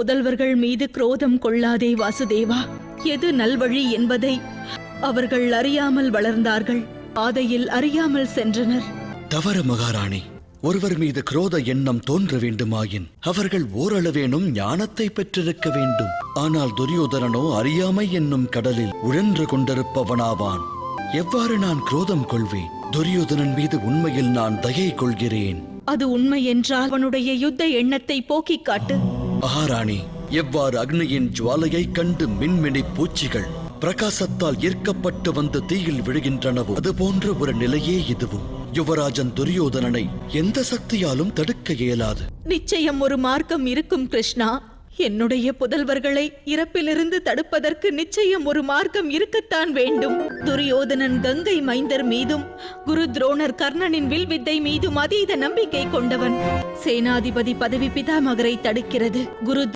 புதல்வர்கள் மீது குரோதம் கொள்ளாதே வாசுதேவா. எது நல்வழி என்பதை அவர்கள் அறியாமல் வளர்ந்தார்கள். பாதையில் அறியாமல் சென்றனர். தவறு மகாராணி ஒருவர் மீது குரோத எண்ணம் தோன்ற வேண்டுமாயின் அவர்கள் ஓரளவேனும் ஞானத்தை பெற்றிருக்க வேண்டும். ஆனால் துரியோதனனோ அறியாமை என்னும் கடலில் உழன்று கொண்டிருப்பவனாவான். எவ்வாறு நான் குரோதம் கொள்வேன்? துரியோதனன் மீது உண்மையில் நான் தயை கொள்கிறேன். அது உண்மை என்றால் அவனுடைய யுத்த எண்ணத்தை போக்கிக் காட்டு. மகாராணி எவ்வாறு அக்னியின் ஜுவாலையைக் கண்டு மின்மினி பூச்சிகள் பிரகாசத்தால் ஈர்க்கப்பட்டு வந்து தீயில் விழுகின்றனவோ அது போன்ற ஒரு நிலையே இதுவும். யுவராஜன் துரியோதனனை எந்த சக்தியாலும் தடுக்க இயலாது. நிச்சயம் ஒரு மார்க்கம் இருக்கும் கிருஷ்ணா. என்னுடைய புதல்வர்களை இறப்பிலிருந்து தடுப்பதற்கு நிச்சயம் ஒரு மார்க்கம் இருக்கத்தான் வேண்டும். துரியோதனன் கங்கை மைந்தர் மீதும் குரு துரோணர் கர்ணனின் வில்வித்தை மீதும் அதீத நம்பிக்கை கொண்டவன். சேனாதிபதி பதவி பிதாமகரை தடுக்கிறது. குரு